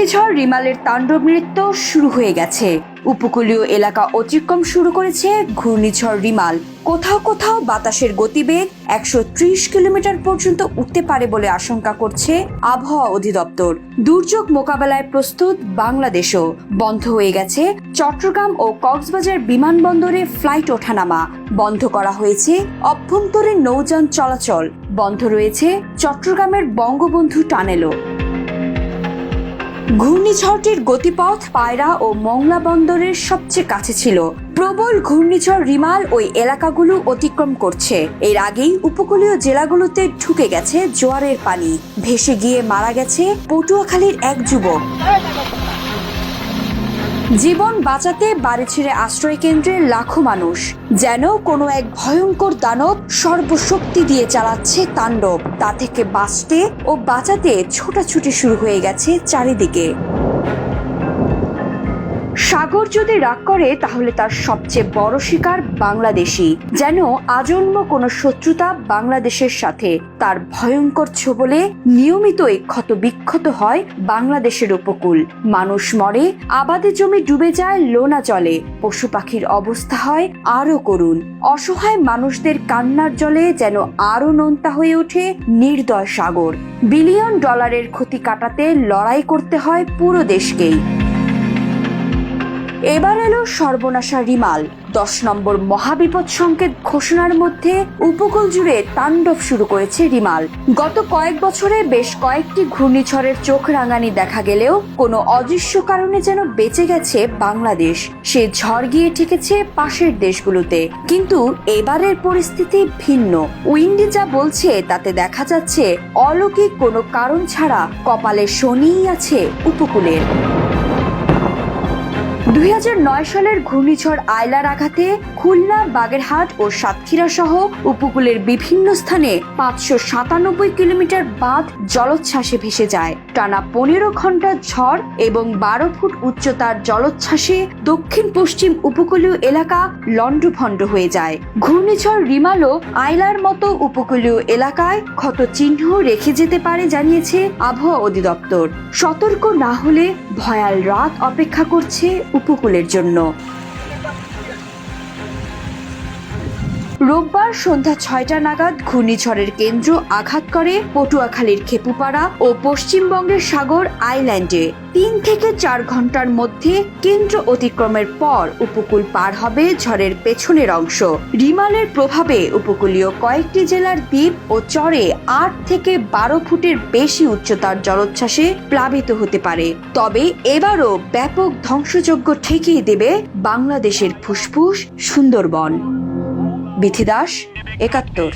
ঘূর্ণিঝড়, রিমালের তাণ্ডব নৃত্য শুরু হয়ে গেছে। উপকূলীয় এলাকা অতিক্রম শুরু করেছে ঘূর্ণিঝড় রিমাল। কোথাও কোথাও বাতাসের গতিবেগ একশো ত্রিশ কিলোমিটার পর্যন্ত উঠতে পারে বলে আশঙ্কা করছে আবহাওয়া অধিদপ্তর। দুর্যোগ মোকাবেলায় প্রস্তুত বাংলাদেশও। বন্ধ হয়ে গেছে চট্টগ্রাম ও কক্সবাজার বিমানবন্দরে ফ্লাইট ওঠানামা। বন্ধ করা হয়েছে অভ্যন্তরীণ নৌযান চলাচল। বন্ধ রয়েছে চট্টগ্রামের বঙ্গবন্ধু টানেলও। ঘূর্ণিঝড়টির গতিপথ পায়রা ও মংলা বন্দরের সবচেয়ে কাছে ছিল। প্রবল ঘূর্ণিঝড় রিমাল ওই এলাকাগুলো অতিক্রম করছে। এর আগেই উপকূলীয় জেলাগুলোতে ঢুকে গেছে জোয়ারের পানি। ভেসে গিয়ে মারা গেছে পটুয়াখালীর এক যুবক। জীবন বাঁচাতে বাড়ি ছেড়ে আশ্রয় কেন্দ্রে লাখো মানুষ, যেন কোনো এক ভয়ঙ্কর দানব সর্বশক্তি দিয়ে চালাচ্ছে তাণ্ডব। তা থেকে বাঁচতে ও বাঁচাতে ছোটাছুটি শুরু হয়ে গেছে চারিদিকে। সাগর যদি রাগ করে, তাহলে তার সবচেয়ে বড় শিকার বাংলাদেশি যেন আজন্ম কোনো শত্রুতা বাংলাদেশের সাথে। তার ভয়ঙ্কর ছোবলে নিয়মিতই ক্ষত বিক্ষত হয় বাংলাদেশের উপকূল। মানুষ মরে, আবাদি জমি ডুবে যায়, লোনা চলে। পশু পাখির অবস্থা হয় আরও করুণ। অসহায় মানুষদের কান্নার জলে যেন আরও নোনতা হয়ে ওঠে নির্দয় সাগর। বিলিয়ন ডলারের ক্ষতি কাটাতে লড়াই করতে হয় পুরো দেশকেই। এবার এলো সর্বনাশা রিমাল। দশ নম্বর মহাবিপদ সংকেত ঘোষণার মধ্যে উপকূল জুড়ে তাণ্ডব শুরু করেছে রিমাল। গত কয়েক বছরে বেশ কয়েকটি ঘূর্ণিঝড়ের চোখ রাঙানি দেখা গেলেও কোনো অদৃশ্য কারণে যেন বেঁচে গেছে বাংলাদেশ। সে ঝড় গিয়ে ঠেকেছে পাশের দেশগুলোতে। কিন্তু এবারের পরিস্থিতি ভিন্ন। উইন্ডি যা বলছে, তাতে দেখা যাচ্ছে অলৌকিক কোনো কারণ ছাড়া কপালে শনিই আছে উপকূলের। দুই হাজার নয় সালের ঘূর্ণিঝড় আয়লার আঘাতে খুলনা, বাগেরহাট ও সাতক্ষীরা সহ উপকূলের বিভিন্ন স্থানে পাঁচশো সাতানব্বই কিলোমিটার বাঁধ জলোচ্ছ্বাসে ভেসে যায়। টানা পনেরো ঘণ্টার ঝড় এবং বারো ফুট উচ্চতার জলোচ্ছ্বাসে দক্ষিণ পশ্চিম উপকূলীয় এলাকা লণ্ডভণ্ড হয়ে যায়। ঘূর্ণিঝড় রিমালো আইলার মতো উপকূলীয় এলাকায় ক্ষত চিহ্ন রেখে যেতে পারে, জানিয়েছে আবহাওয়া অধিদপ্তর। সতর্ক না হলে ভয়াল রাত অপেক্ষা করছে উপকূলের জন্য। রোববার সন্ধ্যা ছয়টা নাগাদ ঘূর্ণিঝড়ের কেন্দ্র আঘাত করে পটুয়াখালীর খেপুপাড়া ও পশ্চিমবঙ্গের সাগর আইল্যান্ডে। তিন থেকে চার ঘণ্টার মধ্যে কেন্দ্র অতিক্রমের পর উপকূল পার হবে ঝড়ের পেছনের অংশ। রিমালের প্রভাবে উপকূলীয় কয়েকটি জেলার দ্বীপ ও চরে আট থেকে বারো ফুটের বেশি উচ্চতার জলোচ্ছ্বাসে প্লাবিত হতে পারে। তবে এবারও ব্যাপক ধ্বংসযজ্ঞ ঠেকিয়ে দেবে বাংলাদেশের ফুসফুস সুন্দরবন। বিথি দাস একাত্তর